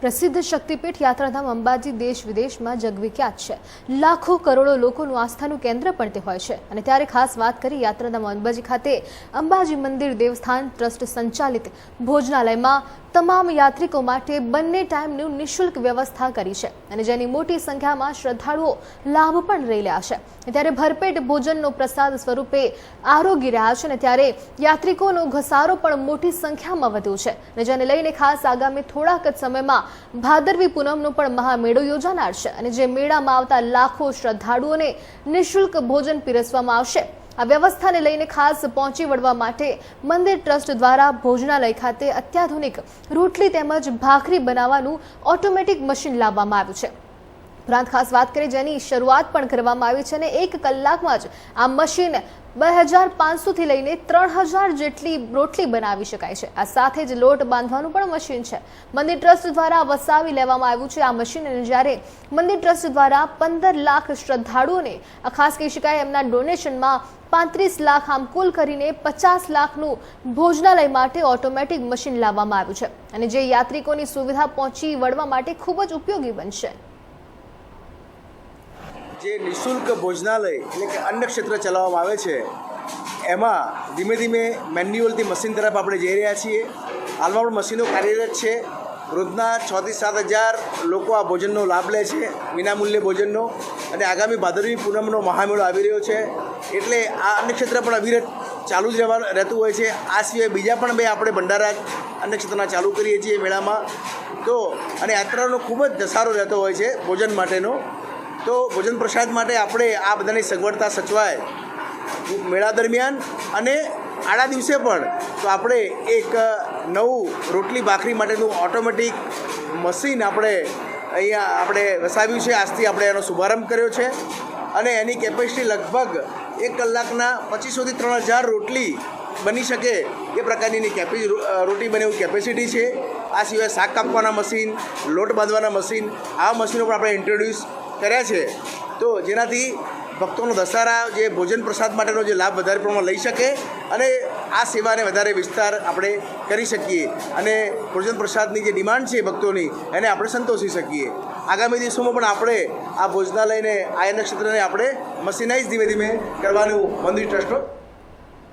પ્રસિદ્ધ શક્તિપીઠ યાત્રાધામ અંબાજી દેશ વિદેશમાં જગવિખ્યાત છે. લાખો કરોડો લોકોનું આસ્થાનું કેન્દ્ર પણ તે હોય છે. અને ત્યારે ખાસ વાત કરી યાત્રાધામ અંબાજી ખાતે અંબાજી મંદિર દેવસ્થાન ટ્રસ્ટ સંચાલિત ભોજનાલયમાં તમામ યાત્રિકો માટે બંને ટાઈમનું નિઃશુલ્ક વ્યવસ્થા કરી છે. અને જેની મોટી સંખ્યામાં શ્રદ્ધાળુઓ લાભ પણ લઈ રહ્યા છે. ત્યારે ભરપેટ ભોજનનો પ્રસાદ સ્વરૂપે આરોગી રહ્યા છે અને ત્યારે યાત્રિકોનો ઘસારો પણ મોટી સંખ્યામાં વધ્યો છે. અને જેને લઈને ખાસ આગામી થોડાક જ સમયમાં ભાદરવી પૂનમનો પણ મહામેળો યોજાનાર છે અને જે મેળામાં આવતા લાખો શ્રદ્ધાળુઓને નિઃશુલ્ક ભોજન પીરસવામાં આવશે. આ વ્યવસ્થાને લઈને ખાસ પહોંચી વળવા માટે મંદિર ટ્રસ્ટ દ્વારા ભોજનાલય ખાતે અત્યાધુનિક રોટલી તેમજ ભાખરી બનાવવાનું ઓટોમેટિક મશીન લાવવામાં આવ્યું છે. ઉપરાંત ખાસ વાત કરીએ જેની શરૂઆત પણ કરવામાં આવી છે અને એક કલાકમાં જ આ મશીન બે હજાર પાંચસોથી લઈને ત્રણ હજાર જેટલી રોટલી બનાવી શકાય છે. આ સાથે જ લોટ બાંધવાનું પણ મશીન છે. મંદિર ટ્રસ્ટ દ્વારા વસાવી લેવામાં આવ્યું છે આ મશીન અને જ્યારે મંદિર ટ્રસ્ટ દ્વારા પંદર લાખ શ્રદ્ધાળુઓને, આ ખાસ કહી શકાય એમના ડોનેશનમાં પાંત્રીસ લાખ આમ કુલ કરીને પચાસ લાખનું ભોજનાલય માટે ઓટોમેટિક મશીન લાવવામાં આવ્યું છે. અને જે યાત્રિકોની સુવિધા પહોંચી વળવા માટે ખૂબ જ ઉપયોગી બનશે. જે નિઃશુલ્ક ભોજનાલય એટલે કે અન્ન ક્ષેત્ર ચલાવવામાં આવે છે, એમાં ધીમે ધીમે મેન્યુઅલથી મશીન તરફ આપણે જઈ રહ્યા છીએ. હાલમાં પણ મશીનો કાર્યરત છે. રોજના છથી સાત હજાર લોકો આ ભોજનનો લાભ લે છે, વિનામૂલ્યે ભોજનનો. અને આગામી ભાદરવી પૂનમનો મહામેળો આવી રહ્યો છે. એટલે આ અન્ય ક્ષેત્ર પણ અવિરત ચાલુ જ રહેવા રહેતું હોય છે. આ સિવાય બીજા પણ બે આપણે ભંડારા અન્ય ક્ષેત્રના ચાલુ કરીએ છીએ મેળામાં. તો અને યાત્રાનો ખૂબ જ ધસારો રહેતો હોય છે ભોજન માટેનો. તો ભોજન પ્રસાદ માટે આપણે આ બધાની સગવડતા સચવાય મેળા દરમિયાન અને આડા દિવસે પણ તો આપણે એક નવું રોટલી ભાખરી માટેનું ઓટોમેટિક મશીન આપણે અહીંયા આપણે વસાવ્યું છે. આજથી આપણે એનો શુભારંભ કર્યો છે અને એની કેપેસિટી લગભગ એક કલાકના પચીસોથી ત્રણ હજાર રોટલી બની શકે એ પ્રકારની એની કેપી રોટી બને એવું કેપેસિટી છે. આ સિવાય શાક કાપવાના મશીન લોટ બાંધવાના મશીન આ મશીનો પણ આપણે ઇન્ટ્રોડ્યુસ કર્યા છે, તો જેનાથી ભક્તોનો દશહરા, જે ભોજન પ્રસાદ માટેનો જે લાભ વધારે પ્રમાણમાં લઈ શકે અને આ સેવાને વધારે વિસ્તાર આપણે કરી શકીએ અને ભોજન પ્રસાદની જે ડિમાન્ડ છે ભક્તોની, એને આપણે સંતોષી શકીએ. આગામી દિવસોમાં પણ આપણે આ ભોજનાલયને આયન ક્ષેત્રને આપણે મશીનાઇઝ ધીમે ધીમે કરવાનું મંદિર ટ્રસ્ટનો